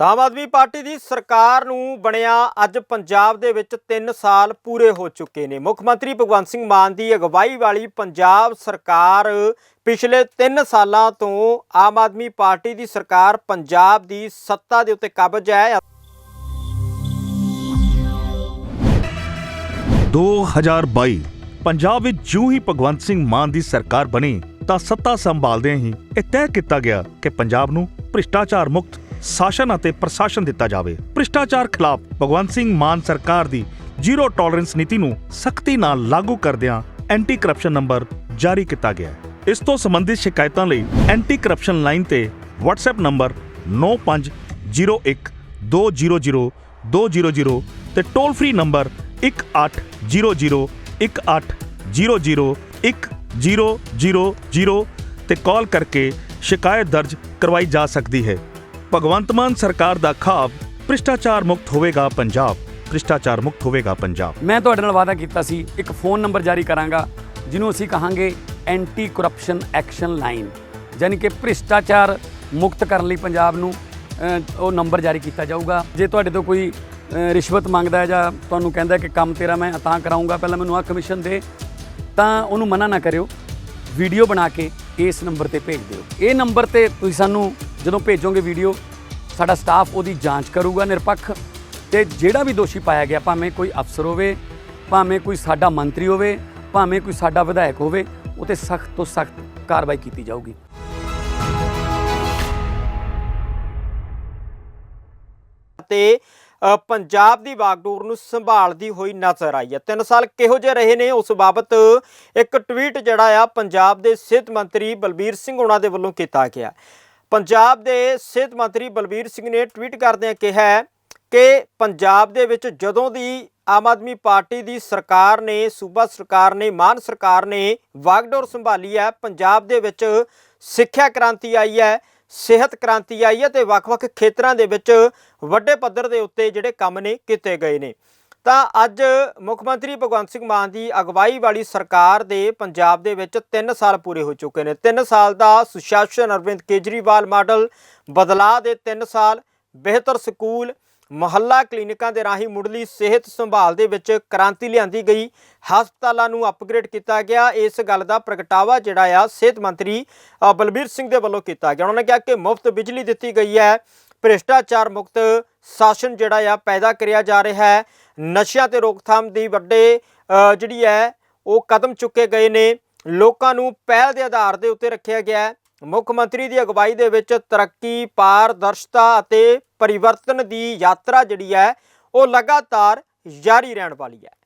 ਤਾਂ ਆਮ ਆਦਮੀ ਪਾਰਟੀ ਦੀ ਸਰਕਾਰ ਨੂੰ ਬਣਿਆ ਅੱਜ ਪੰਜਾਬ ਦੇ ਵਿੱਚ 3 ਸਾਲ ਪੂਰੇ ਹੋ ਚੁੱਕੇ ਨੇ। ਮੁੱਖ ਮੰਤਰੀ ਭਗਵੰਤ ਸਿੰਘ ਮਾਨ ਦੀ ਅਗਵਾਈ ਵਾਲੀ ਪੰਜਾਬ ਸਰਕਾਰ ਪਿਛਲੇ 3 ਸਾਲਾਂ ਤੋਂ ਆਮ ਆਦਮੀ ਪਾਰਟੀ ਦੀ ਸਰਕਾਰ ਪੰਜਾਬ ਦੀ ਸੱਤਾ ਦੇ ਉੱਤੇ ਕਬਜ਼ ਹੈ। 2022 ਪੰਜਾਬ ਵਿੱਚ ਜਿਉਂ ਹੀ ਭਗਵੰਤ ਸਿੰਘ ਮਾਨ ਦੀ ਸਰਕਾਰ ਬਣੀ, ਤਾਂ ਸੱਤਾ ਸੰਭਾਲਦਿਆਂ ਹੀ ਇਹ ਤੈਅ ਕੀਤਾ ਗਿਆ ਕਿ ਪੰਜਾਬ ਨੂੰ ਭ੍ਰਿਸ਼ਟਾਚਾਰ ਮੁਕਤ ਸ਼ਾਸਨ ਅਤੇ ਪ੍ਰਸ਼ਾਸਨ ਦਿੱਤਾ ਜਾਵੇ ਭ੍ਰਿਸ਼ਟਾਚਾਰ ਖਿਲਾਫ ਭਗਵੰਤ ਸਿੰਘ ਮਾਨ ਸਰਕਾਰ ਦੀ ਜ਼ੀਰੋ ਟੋਲਰੈਂਸ ਨੀਤੀ ਨੂੰ ਸਖਤੀ ਨਾਲ ਲਾਗੂ ਕਰਦਿਆਂ ਐਂਟੀ ਕਰਪਸ਼ਨ ਨੰਬਰ ਜਾਰੀ ਕੀਤਾ ਗਿਆ ਹੈ। ਇਸ ਤੋਂ ਸੰਬੰਧਿਤ ਸ਼ਿਕਾਇਤਾਂ ਲਈ ਐਂਟੀ ਕਰਪਸ਼ਨ ਲਾਈਨ ਤੇ WhatsApp ਨੰਬਰ 9501 200 200 ਤੇ ਟੋਲ ਫ੍ਰੀ ਨੰਬਰ 1800 1800 1000 ਤੇ ਕਾਲ ਕਰਕੇ ਸ਼ਿਕਾਇਤ ਦਰਜ ਕਰਵਾਈ ਜਾ ਸਕਦੀ ਹੈ ਭਗਵੰਤ ਮਾਨ ਸਰਕਾਰ ਦਾ ਖਾਬ, ਭ੍ਰਿਸ਼ਟਾਚਾਰ ਮੁਕਤ ਹੋਵੇਗਾ ਪੰਜਾਬ, ਭ੍ਰਿਸ਼ਟਾਚਾਰ ਮੁਕਤ ਹੋਵੇਗਾ ਪੰਜਾਬ। ਮੈਂ ਤੁਹਾਡੇ ਨਾਲ ਵਾਅਦਾ ਕੀਤਾ ਸੀ, ਇੱਕ ਫੋਨ ਨੰਬਰ ਜਾਰੀ ਕਰਾਂਗਾ, ਜਿਹਨੂੰ ਅਸੀਂ ਕਹਾਂਗੇ ਐਂਟੀ ਕਰਪਸ਼ਨ ਐਕਸ਼ਨ ਲਾਈਨ ਯਾਨੀ ਕਿ ਭ੍ਰਿਸ਼ਟਾਚਾਰ ਮੁਕਤ ਕਰਨ ਲਈ ਪੰਜਾਬ ਨੂੰ ਉਹ ਨੰਬਰ ਜਾਰੀ ਕੀਤਾ ਜਾਊਗਾ। ਜੇ ਤੁਹਾਡੇ ਤੋਂ ਕੋਈ ਰਿਸ਼ਵਤ ਮੰਗਦਾ ਜਾਂ ਤੁਹਾਨੂੰ ਕਹਿੰਦਾ ਕਿ ਕੰਮ ਤੇਰਾ ਮੈਂ ਤਾਂ ਕਰਾਉਂਗਾ ਪਹਿਲਾਂ ਮੈਨੂੰ ਆ ਕਮਿਸ਼ਨ ਦੇ, ਤਾਂ ਉਹਨੂੰ ਮਨਾ ਨਾ ਕਰਿਓ। ਵੀਡੀਓ ਬਣਾ ਕੇ ਇਸ ਨੰਬਰ ਤੇ ਭੇਜ ਦਿਓ। ਇਹ ਨੰਬਰ ਤੇ ਤੁਸੀਂ ਸਾਨੂੰ ਜਦੋਂ ਭੇਜੋਗੇ ਵੀਡੀਓ, ਸਾਡਾ ਸਟਾਫ ਉਹਦੀ ਜਾਂਚ ਕਰੂਗਾ ਨਿਰਪੱਖ ਤੇ ਜਿਹੜਾ ਵੀ ਦੋਸ਼ੀ ਪਾਇਆ ਗਿਆ, ਭਾਵੇਂ ਕੋਈ ਅਫਸਰ ਹੋਵੇ, ਭਾਵੇਂ ਕੋਈ ਸਾਡਾ ਮੰਤਰੀ ਹੋਵੇ, ਭਾਵੇਂ ਕੋਈ ਸਾਡਾ ਵਿਧਾਇਕ ਹੋਵੇ ਉਹ ਤੇ ਸਖਤ ਤੋਂ ਸਖਤ ਕਾਰਵਾਈ ਕੀਤੀ ਜਾਊਗੀ। ਤੇ ਪੰਜਾਬ ਦੀ ਵਾਗਡੋਰ ਨੂੰ ਸੰਭਾਲਦੀ ਹੋਈ ਨਜ਼ਰ ਆਈ ਹੈ। ਤਿੰਨ ਸਾਲ ਕਿਹੋ ਜਿਹੇ ਰਹੇ ਨੇ, ਉਸ ਬਾਬਤ ਇੱਕ ਟਵੀਟ ਜਿਹੜਾ ਆ, ਪੰਜਾਬ ਦੇ ਸਿਹਤ ਮੰਤਰੀ ਬਲਬੀਰ ਸਿੰਘ ਉਹਨਾਂ ਦੇ ਵੱਲੋਂ ਕੀਤਾ ਗਿਆ। ਪੰਜਾਬ ਦੇ ਸਿਹਤ ਮੰਤਰੀ ਬਲਬੀਰ ਸਿੰਘ ਨੇ ਟਵੀਟ ਕਰਦਿਆਂ ਕਿਹਾ ਕਿ ਪੰਜਾਬ ਦੇ ਵਿੱਚ ਜਦੋਂ ਦੀ ਆਮ ਆਦਮੀ ਪਾਰਟੀ ਦੀ ਸਰਕਾਰ ਨੇ, ਸੂਬਾ ਸਰਕਾਰ ਨੇ, ਮਾਨ ਸਰਕਾਰ ਨੇ ਵਾਗਡੋਰ ਸੰਭਾਲੀ ਹੈ, ਪੰਜਾਬ ਦੇ ਵਿੱਚ ਸਿੱਖਿਆ ਕ੍ਰਾਂਤੀ ਆਈ ਹੈ, ਸਿਹਤ ਕ੍ਰਾਂਤੀ ਆਈ ਹੈ ਤੇ ਵੱਖ-ਵੱਖ ਖੇਤਰਾਂ ਦੇ ਵਿੱਚ ਵੱਡੇ ਪੱਧਰ ਦੇ ਉੱਤੇ ਜਿਹੜੇ ਕੰਮ ਨੇ ਕੀਤੇ ਗਏ ਨੇ। ਤਾਂ ਅੱਜ ਮੁੱਖ ਮੰਤਰੀ ਭਗਵੰਤ ਸਿੰਘ ਮਾਨ ਦੀ ਅਗਵਾਈ ਵਾਲੀ ਸਰਕਾਰ ਦੇ ਪੰਜਾਬ ਦੇ ਵਿੱਚ 3 ਸਾਲ ਪੂਰੇ ਹੋ ਚੁੱਕੇ ਨੇ। 3 ਸਾਲ ਦਾ ਸੁਸ਼ਾਸਨ ਅਰਵਿੰਦ ਕੇਜਰੀਵਾਲ ਮਾਡਲ ਬਦਲਾਅ ਦੇ 3 ਸਾਲ, ਬਿਹਤਰ ਸਕੂਲ, ਮੁਹੱਲਾ ਕਲੀਨਿਕਾਂ ਦੇ ਰਾਹੀਂ ਮੁੱਢਲੀ ਸਿਹਤ ਸੰਭਾਲ ਦੇ ਵਿੱਚ ਕ੍ਰਾਂਤੀ ਲਿਆਂਦੀ ਗਈ। ਹਸਪਤਾਲਾਂ ਨੂੰ ਅਪਗ੍ਰੇਡ ਕੀਤਾ ਗਿਆ। ਇਸ ਗੱਲ ਦਾ ਪ੍ਰਗਟਾਵਾ ਜਿਹੜਾ ਆ ਸਿਹਤ ਮੰਤਰੀ ਬਲਬੀਰ ਸਿੰਘ ਦੇ ਵੱਲੋਂ ਕੀਤਾ ਗਿਆ। ਉਹਨਾਂ ਨੇ ਕਿਹਾ ਕਿ ਮੁਫਤ ਬਿਜਲੀ ਦਿੱਤੀ ਗਈ ਹੈ। ਭ੍ਰਿਸ਼ਟਾਚਾਰ ਮੁਕਤ ਸ਼ਾਸਨ ਜਿਹੜਾ ਆ ਪੈਦਾ ਕਰਿਆ ਜਾ ਰਿਹਾ ਹੈ। ਨਸ਼ਿਆਂ ਤੇ ਰੋਕਥਾਮ ਦੀ ਵੱਡੇ ਜਿਹੜੀ ਹੈ, ਉਹ ਕਦਮ ਚੁੱਕੇ ਗਏ ਨੇ। ਲੋਕਾਂ ਨੂੰ ਪਹਿਲ ਦੇ ਆਧਾਰ ਦੇ ਉੱਤੇ ਰੱਖਿਆ ਗਿਆ ਹੈ। ਮੁੱਖ ਮੰਤਰੀ ਦੀ ਅਗਵਾਈ ਦੇ ਵਿੱਚ ਤਰੱਕੀ, ਪਾਰਦਰਸ਼ਤਾ ਅਤੇ ਪਰਿਵਰਤਨ ਦੀ ਯਾਤਰਾ ਜਿਹੜੀ ਹੈ, ਉਹ ਲਗਾਤਾਰ ਜਾਰੀ ਰਹਿਣ ਵਾਲੀ ਹੈ।